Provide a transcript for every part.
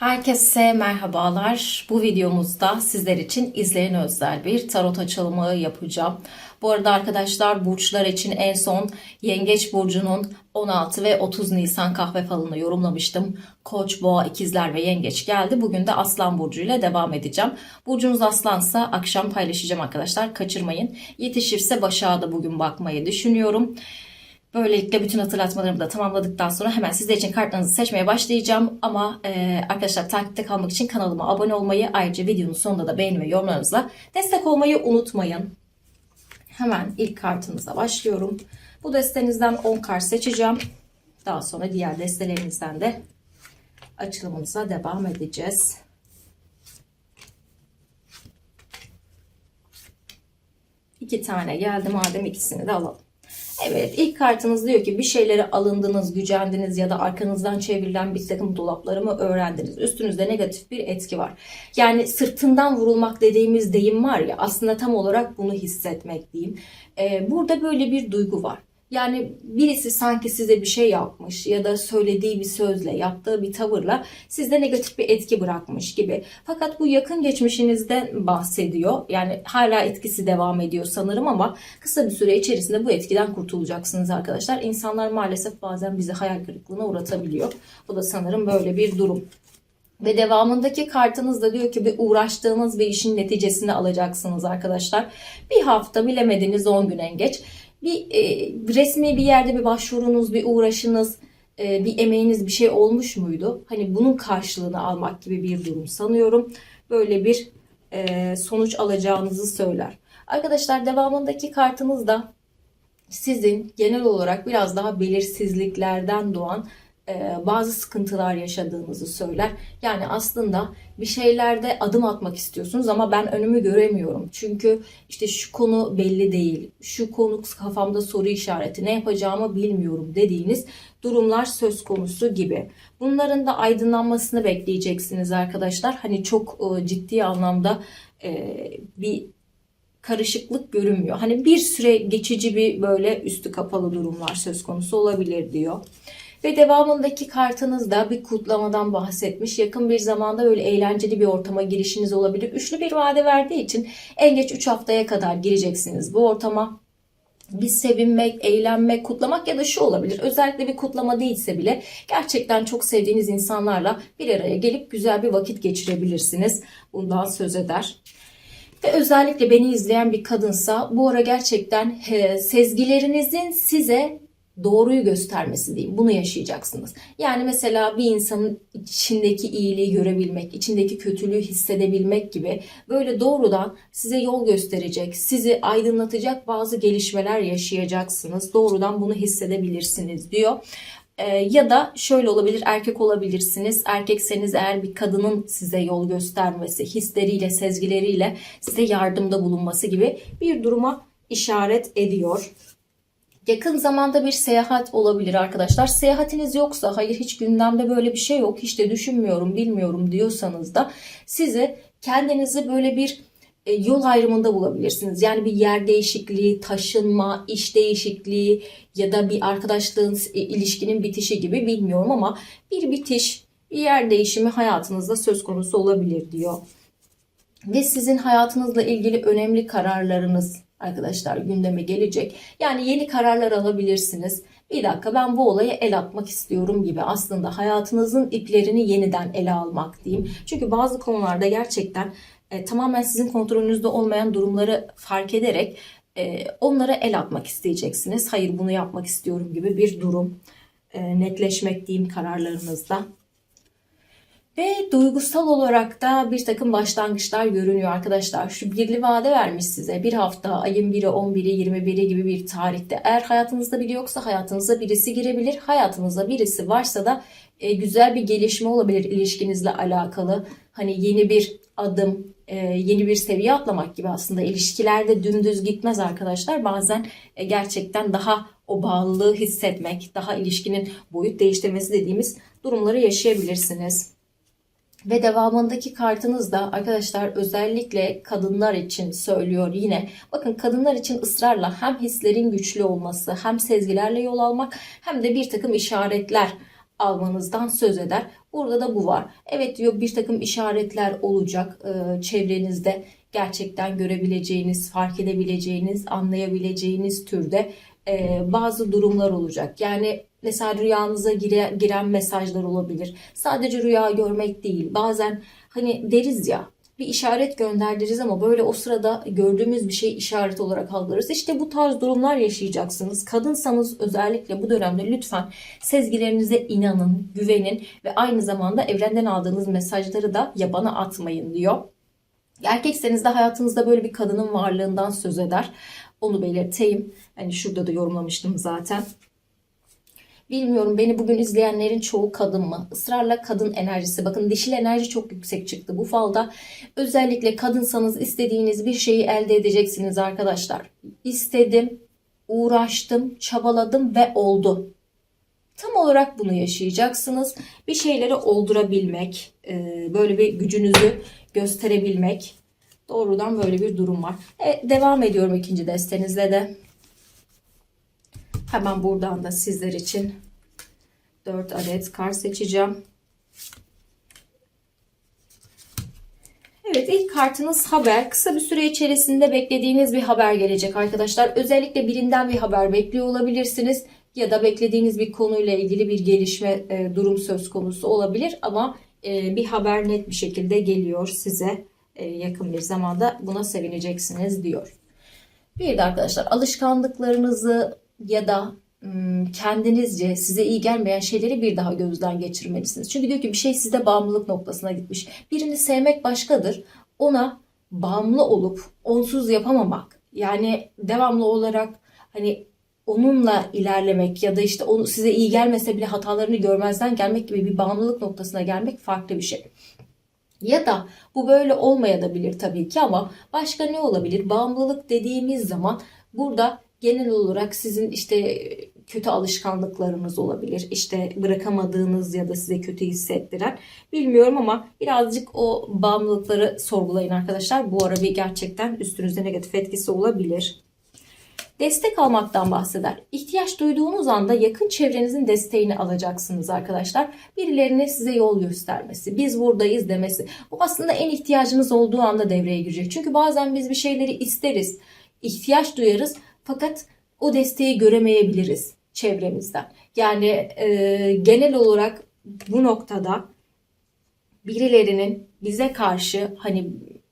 Herkese merhabalar. Bu videomuzda sizler için izleyen özel bir tarot açılımı yapacağım. Bu arada arkadaşlar burçlar için en son Yengeç burcunun 16 ve 30 Nisan kahve falını yorumlamıştım. Koç, Boğa, İkizler ve Yengeç geldi. Bugün de Aslan burcu ile devam edeceğim. Burcunuz Aslansa akşam paylaşacağım arkadaşlar. Kaçırmayın. Yetişirse Başak'a da bugün bakmayı düşünüyorum. Böylelikle bütün hatırlatmalarımı da tamamladıktan sonra hemen sizler için kartlarınızı seçmeye başlayacağım. Ama e, arkadaşlar takipte kalmak için kanalıma abone olmayı ayrıca videonun sonunda da beğeni ve yorumlarınızla destek olmayı unutmayın. Hemen ilk kartınıza başlıyorum. Bu destenizden 10 kart seçeceğim. Daha sonra diğer destelerimizden de açılımımıza devam edeceğiz. İki tane geldi madem ikisini de alalım. Evet ilk kartınız diyor ki bir şeylere alındınız, gücendiniz ya da arkanızdan çevrilen bir takım dolapları mı öğrendiniz? Üstünüzde negatif bir etki var. Yani sırtından vurulmak dediğimiz deyim var ya aslında tam olarak bunu hissetmek diyeyim. Ee, burada böyle bir duygu var. Yani birisi sanki size bir şey yapmış ya da söylediği bir sözle, yaptığı bir tavırla sizde negatif bir etki bırakmış gibi. Fakat bu yakın geçmişinizden bahsediyor. Yani hala etkisi devam ediyor sanırım ama kısa bir süre içerisinde bu etkiden kurtulacaksınız arkadaşlar. İnsanlar maalesef bazen bizi hayal kırıklığına uğratabiliyor. Bu da sanırım böyle bir durum. Ve devamındaki kartınız da diyor ki bir uğraştığınız bir işin neticesini alacaksınız arkadaşlar. Bir hafta bilemediniz 10 gün en geç bir e, resmi bir yerde bir başvurunuz, bir uğraşınız, e, bir emeğiniz bir şey olmuş muydu? Hani bunun karşılığını almak gibi bir durum sanıyorum. Böyle bir e, sonuç alacağınızı söyler. Arkadaşlar devamındaki kartınız da sizin genel olarak biraz daha belirsizliklerden doğan bazı sıkıntılar yaşadığınızı söyler. Yani aslında bir şeylerde adım atmak istiyorsunuz ama ben önümü göremiyorum. Çünkü işte şu konu belli değil, şu konu kafamda soru işareti, ne yapacağımı bilmiyorum dediğiniz durumlar söz konusu gibi. Bunların da aydınlanmasını bekleyeceksiniz arkadaşlar. Hani çok e, ciddi anlamda e, bir karışıklık görünmüyor. Hani bir süre geçici bir böyle üstü kapalı durumlar söz konusu olabilir diyor. Ve devamındaki kartınızda bir kutlamadan bahsetmiş. Yakın bir zamanda böyle eğlenceli bir ortama girişiniz olabilir. Üçlü bir vade verdiği için en geç 3 haftaya kadar gireceksiniz bu ortama. Bir sevinmek, eğlenmek, kutlamak ya da şu olabilir. Özellikle bir kutlama değilse bile gerçekten çok sevdiğiniz insanlarla bir araya gelip güzel bir vakit geçirebilirsiniz. Bundan söz eder. Ve özellikle beni izleyen bir kadınsa bu ara gerçekten he, sezgilerinizin size doğruyu göstermesi diyeyim. Bunu yaşayacaksınız. Yani mesela bir insanın içindeki iyiliği görebilmek, içindeki kötülüğü hissedebilmek gibi böyle doğrudan size yol gösterecek, sizi aydınlatacak bazı gelişmeler yaşayacaksınız. Doğrudan bunu hissedebilirsiniz diyor. Ee, ya da şöyle olabilir erkek olabilirsiniz. Erkekseniz eğer bir kadının size yol göstermesi, hisleriyle, sezgileriyle size yardımda bulunması gibi bir duruma işaret ediyor. Yakın zamanda bir seyahat olabilir arkadaşlar. Seyahatiniz yoksa hayır hiç gündemde böyle bir şey yok. Hiç de düşünmüyorum, bilmiyorum diyorsanız da sizi kendinizi böyle bir e, yol ayrımında bulabilirsiniz. Yani bir yer değişikliği, taşınma, iş değişikliği ya da bir arkadaşlığın, e, ilişkinin bitişi gibi bilmiyorum ama bir bitiş, bir yer değişimi hayatınızda söz konusu olabilir diyor. Ve sizin hayatınızla ilgili önemli kararlarınız arkadaşlar gündeme gelecek. Yani yeni kararlar alabilirsiniz. Bir dakika ben bu olaya el atmak istiyorum gibi aslında hayatınızın iplerini yeniden ele almak diyeyim. Çünkü bazı konularda gerçekten e, tamamen sizin kontrolünüzde olmayan durumları fark ederek e, onlara el atmak isteyeceksiniz. Hayır bunu yapmak istiyorum gibi bir durum. E, netleşmek diyeyim kararlarınızda. Ve duygusal olarak da bir takım başlangıçlar görünüyor arkadaşlar. Şu birli vade vermiş size. Bir hafta, ayın 1'i, 11'i, 21'i gibi bir tarihte. Eğer hayatınızda biri yoksa hayatınıza birisi girebilir. Hayatınızda birisi varsa da e, güzel bir gelişme olabilir ilişkinizle alakalı. Hani yeni bir adım, e, yeni bir seviye atlamak gibi aslında. ilişkilerde dümdüz gitmez arkadaşlar. Bazen e, gerçekten daha o bağlılığı hissetmek, daha ilişkinin boyut değiştirmesi dediğimiz durumları yaşayabilirsiniz. Ve devamındaki kartınız da arkadaşlar özellikle kadınlar için söylüyor yine. Bakın kadınlar için ısrarla hem hislerin güçlü olması hem sezgilerle yol almak hem de bir takım işaretler almanızdan söz eder. Burada da bu var. Evet diyor bir takım işaretler olacak e, çevrenizde gerçekten görebileceğiniz, fark edebileceğiniz, anlayabileceğiniz türde e, bazı durumlar olacak. Yani mesela rüyanıza gire, giren mesajlar olabilir. Sadece rüya görmek değil. Bazen hani deriz ya bir işaret göndeririz ama böyle o sırada gördüğümüz bir şey işaret olarak algılarız. İşte bu tarz durumlar yaşayacaksınız. Kadınsanız özellikle bu dönemde lütfen sezgilerinize inanın, güvenin ve aynı zamanda evrenden aldığınız mesajları da yabana atmayın diyor. Erkekseniz de hayatınızda böyle bir kadının varlığından söz eder. Onu belirteyim. Hani şurada da yorumlamıştım zaten. Bilmiyorum beni bugün izleyenlerin çoğu kadın mı? Israrla kadın enerjisi. Bakın dişil enerji çok yüksek çıktı bu falda. Özellikle kadınsanız istediğiniz bir şeyi elde edeceksiniz arkadaşlar. İstedim, uğraştım, çabaladım ve oldu. Tam olarak bunu yaşayacaksınız. Bir şeyleri oldurabilmek, e, böyle bir gücünüzü gösterebilmek. Doğrudan böyle bir durum var. E, devam ediyorum ikinci destenizle de. Hemen buradan da sizler için 4 adet kar seçeceğim. Evet ilk kartınız haber. Kısa bir süre içerisinde beklediğiniz bir haber gelecek arkadaşlar. Özellikle birinden bir haber bekliyor olabilirsiniz. Ya da beklediğiniz bir konuyla ilgili bir gelişme e, durum söz konusu olabilir. Ama e, bir haber net bir şekilde geliyor size yakın bir zamanda. Buna sevineceksiniz diyor. Bir de arkadaşlar alışkanlıklarınızı ya da ım, kendinizce size iyi gelmeyen şeyleri bir daha gözden geçirmelisiniz. Çünkü diyor ki bir şey sizde bağımlılık noktasına gitmiş. Birini sevmek başkadır. Ona bağımlı olup onsuz yapamamak. Yani devamlı olarak hani onunla ilerlemek ya da işte onu size iyi gelmese bile hatalarını görmezden gelmek gibi bir bağımlılık noktasına gelmek farklı bir şey. Ya da bu böyle olmayabilir tabii ki ama başka ne olabilir? Bağımlılık dediğimiz zaman burada genel olarak sizin işte kötü alışkanlıklarınız olabilir. İşte bırakamadığınız ya da size kötü hissettiren. Bilmiyorum ama birazcık o bağımlılıkları sorgulayın arkadaşlar. Bu ara bir gerçekten üstünüzde negatif etkisi olabilir. Destek almaktan bahseder. İhtiyaç duyduğunuz anda yakın çevrenizin desteğini alacaksınız arkadaşlar. Birilerine size yol göstermesi, biz buradayız demesi. Bu aslında en ihtiyacınız olduğu anda devreye girecek. Çünkü bazen biz bir şeyleri isteriz, ihtiyaç duyarız fakat o desteği göremeyebiliriz çevremizden. Yani e, genel olarak bu noktada birilerinin bize karşı hani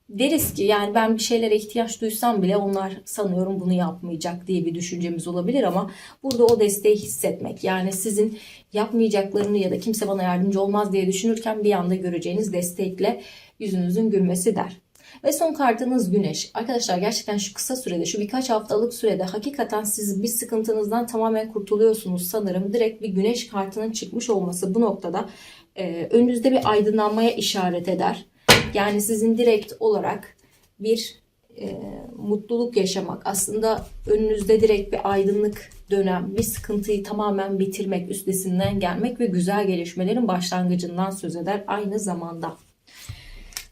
deriz ki yani ben bir şeylere ihtiyaç duysam bile onlar sanıyorum bunu yapmayacak diye bir düşüncemiz olabilir ama burada o desteği hissetmek yani sizin yapmayacaklarını ya da kimse bana yardımcı olmaz diye düşünürken bir anda göreceğiniz destekle yüzünüzün gülmesi der. Ve son kartınız güneş. Arkadaşlar gerçekten şu kısa sürede, şu birkaç haftalık sürede hakikaten siz bir sıkıntınızdan tamamen kurtuluyorsunuz sanırım. Direkt bir güneş kartının çıkmış olması bu noktada e, önünüzde bir aydınlanmaya işaret eder. Yani sizin direkt olarak bir e, mutluluk yaşamak, aslında önünüzde direkt bir aydınlık dönem, bir sıkıntıyı tamamen bitirmek, üstesinden gelmek ve güzel gelişmelerin başlangıcından söz eder aynı zamanda.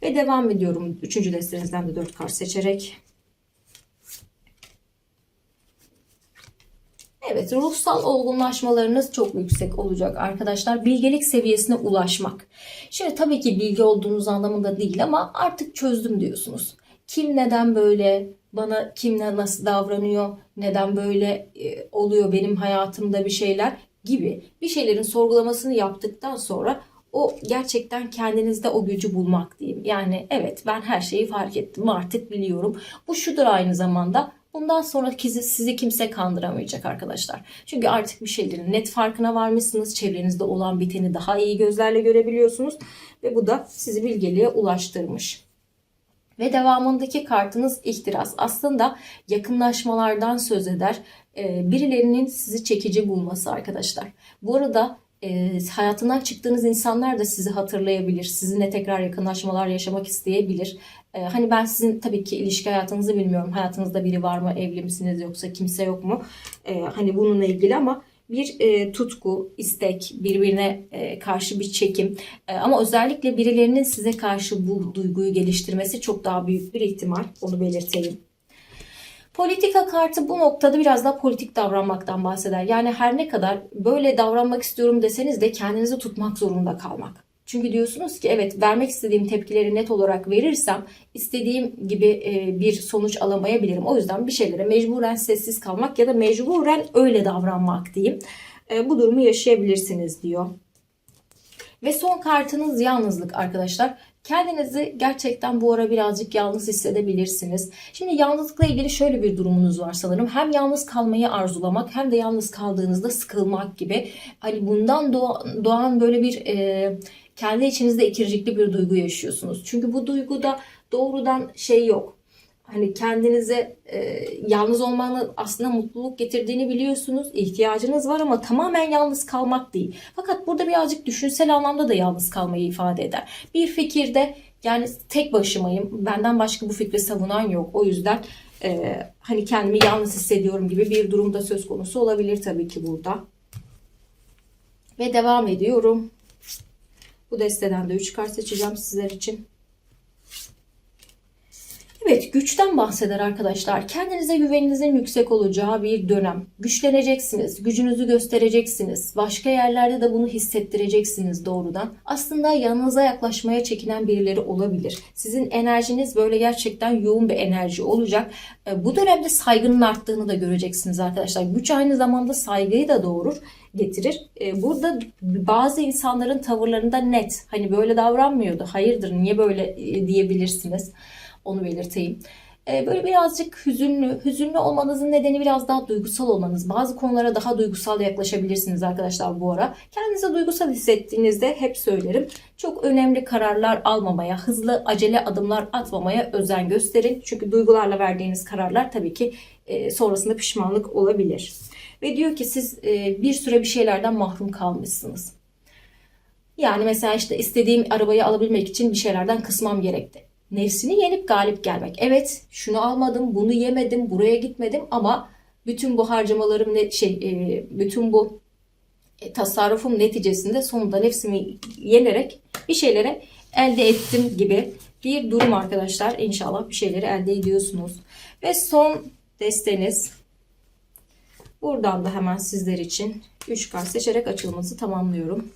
Ve devam ediyorum. Üçüncü destenizden de dört kart seçerek. Evet, ruhsal olgunlaşmalarınız çok yüksek olacak arkadaşlar. Bilgelik seviyesine ulaşmak. Şimdi tabii ki bilgi olduğunuz anlamında değil ama artık çözdüm diyorsunuz. Kim neden böyle, bana kim nasıl davranıyor, neden böyle e, oluyor benim hayatımda bir şeyler gibi bir şeylerin sorgulamasını yaptıktan sonra o gerçekten kendinizde o gücü bulmak diyeyim. Yani evet ben her şeyi fark ettim artık biliyorum. Bu şudur aynı zamanda Bundan sonra sizi kimse kandıramayacak arkadaşlar. Çünkü artık bir şeylerin net farkına varmışsınız. Çevrenizde olan biteni daha iyi gözlerle görebiliyorsunuz. Ve bu da sizi bilgeliğe ulaştırmış. Ve devamındaki kartınız ihtiras. Aslında yakınlaşmalardan söz eder. Birilerinin sizi çekici bulması arkadaşlar. Bu arada e, hayatından çıktığınız insanlar da sizi hatırlayabilir. Sizinle tekrar yakınlaşmalar yaşamak isteyebilir. E, hani ben sizin tabii ki ilişki hayatınızı bilmiyorum. Hayatınızda biri var mı? Evli misiniz yoksa kimse yok mu? E, hani bununla ilgili ama bir e, tutku, istek, birbirine e, karşı bir çekim e, ama özellikle birilerinin size karşı bu duyguyu geliştirmesi çok daha büyük bir ihtimal. Onu belirteyim. Politika kartı bu noktada biraz daha politik davranmaktan bahseder. Yani her ne kadar böyle davranmak istiyorum deseniz de kendinizi tutmak zorunda kalmak. Çünkü diyorsunuz ki evet vermek istediğim tepkileri net olarak verirsem istediğim gibi e, bir sonuç alamayabilirim. O yüzden bir şeylere mecburen sessiz kalmak ya da mecburen öyle davranmak diyeyim. E, bu durumu yaşayabilirsiniz diyor. Ve son kartınız yalnızlık arkadaşlar. Kendinizi gerçekten bu ara birazcık yalnız hissedebilirsiniz. Şimdi yalnızlıkla ilgili şöyle bir durumunuz var sanırım. Hem yalnız kalmayı arzulamak hem de yalnız kaldığınızda sıkılmak gibi. Hani bundan doğan, böyle bir e, kendi içinizde ikircikli bir duygu yaşıyorsunuz. Çünkü bu duyguda doğrudan şey yok. Hani kendinize e, yalnız olmanın aslında mutluluk getirdiğini biliyorsunuz. ihtiyacınız var ama tamamen yalnız kalmak değil. Fakat burada birazcık düşünsel anlamda da yalnız kalmayı ifade eder. Bir fikirde yani tek başımayım. Benden başka bu fikri savunan yok. O yüzden e, hani kendimi yalnız hissediyorum gibi bir durumda söz konusu olabilir tabii ki burada. Ve devam ediyorum. Bu desteden de 3 kart seçeceğim sizler için. Evet, güçten bahseder arkadaşlar. Kendinize güveninizin yüksek olacağı bir dönem. Güçleneceksiniz, gücünüzü göstereceksiniz. Başka yerlerde de bunu hissettireceksiniz doğrudan. Aslında yanınıza yaklaşmaya çekinen birileri olabilir. Sizin enerjiniz böyle gerçekten yoğun bir enerji olacak. E, Bu dönemde saygının arttığını da göreceksiniz arkadaşlar. Güç aynı zamanda saygıyı da doğurur getirir. E, Burada bazı insanların tavırlarında net hani böyle davranmıyordu. Hayırdır niye böyle e, diyebilirsiniz. Onu belirteyim. Ee, Böyle birazcık hüzünlü, hüzünlü olmanızın nedeni biraz daha duygusal olmanız. Bazı konulara daha duygusal yaklaşabilirsiniz arkadaşlar bu ara. Kendinizi duygusal hissettiğinizde hep söylerim. Çok önemli kararlar almamaya, hızlı acele adımlar atmamaya özen gösterin. Çünkü duygularla verdiğiniz kararlar tabii ki e, sonrasında pişmanlık olabilir. Ve diyor ki siz e, bir süre bir şeylerden mahrum kalmışsınız. Yani mesela işte istediğim arabayı alabilmek için bir şeylerden kısmam gerekti. Nefsini yenip galip gelmek. Evet şunu almadım, bunu yemedim, buraya gitmedim ama bütün bu harcamalarım ne şey e, bütün bu e, tasarrufum neticesinde sonunda nefsimi yenerek bir şeylere elde ettim gibi bir durum arkadaşlar. İnşallah bir şeyleri elde ediyorsunuz. Ve son desteniz buradan da hemen sizler için 3 kart seçerek açılımınızı tamamlıyorum.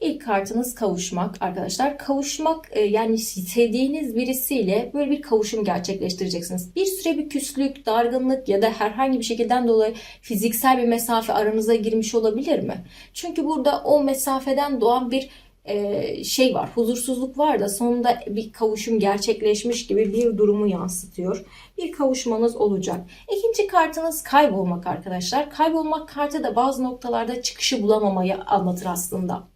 İlk kartınız kavuşmak arkadaşlar. Kavuşmak e, yani sevdiğiniz birisiyle böyle bir kavuşum gerçekleştireceksiniz. Bir süre bir küslük, dargınlık ya da herhangi bir şekilden dolayı fiziksel bir mesafe aranıza girmiş olabilir mi? Çünkü burada o mesafeden doğan bir e, şey var, huzursuzluk var da sonunda bir kavuşum gerçekleşmiş gibi bir durumu yansıtıyor. Bir kavuşmanız olacak. İkinci kartınız kaybolmak arkadaşlar. Kaybolmak kartı da bazı noktalarda çıkışı bulamamayı anlatır aslında.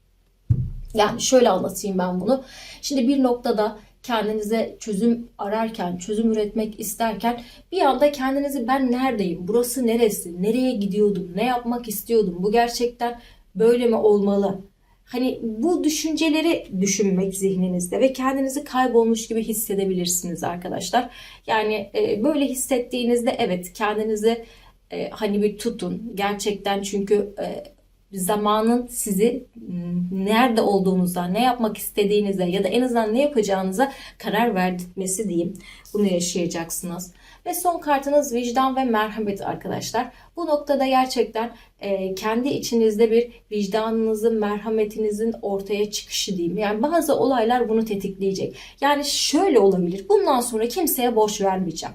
Yani şöyle anlatayım ben bunu. Şimdi bir noktada kendinize çözüm ararken, çözüm üretmek isterken bir anda kendinizi ben neredeyim, burası neresi, nereye gidiyordum, ne yapmak istiyordum, bu gerçekten böyle mi olmalı? Hani bu düşünceleri düşünmek zihninizde ve kendinizi kaybolmuş gibi hissedebilirsiniz arkadaşlar. Yani e, böyle hissettiğinizde evet kendinizi e, hani bir tutun. Gerçekten çünkü e, zamanın sizi ım, nerede olduğunuza, ne yapmak istediğinize ya da en azından ne yapacağınıza karar verdirtmesi diyeyim. Bunu yaşayacaksınız. Ve son kartınız vicdan ve merhamet arkadaşlar. Bu noktada gerçekten e, kendi içinizde bir vicdanınızın, merhametinizin ortaya çıkışı diyeyim. Yani bazı olaylar bunu tetikleyecek. Yani şöyle olabilir. Bundan sonra kimseye borç vermeyeceğim.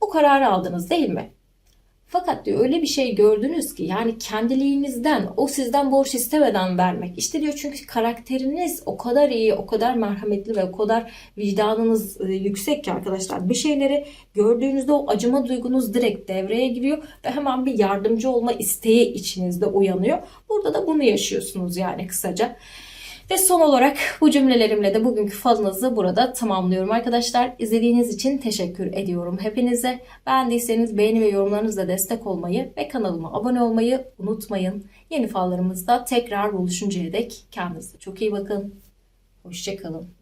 Bu kararı aldınız değil mi? Fakat diyor öyle bir şey gördünüz ki yani kendiliğinizden o sizden borç istemeden vermek. İşte diyor çünkü karakteriniz o kadar iyi, o kadar merhametli ve o kadar vicdanınız e, yüksek ki arkadaşlar. Bir şeyleri gördüğünüzde o acıma duygunuz direkt devreye giriyor ve hemen bir yardımcı olma isteği içinizde uyanıyor. Burada da bunu yaşıyorsunuz yani kısaca. Ve son olarak bu cümlelerimle de bugünkü falınızı burada tamamlıyorum arkadaşlar. İzlediğiniz için teşekkür ediyorum hepinize. Beğendiyseniz beğeni ve yorumlarınızla destek olmayı ve kanalıma abone olmayı unutmayın. Yeni fallarımızda tekrar buluşuncaya dek kendinize çok iyi bakın. Hoşçakalın.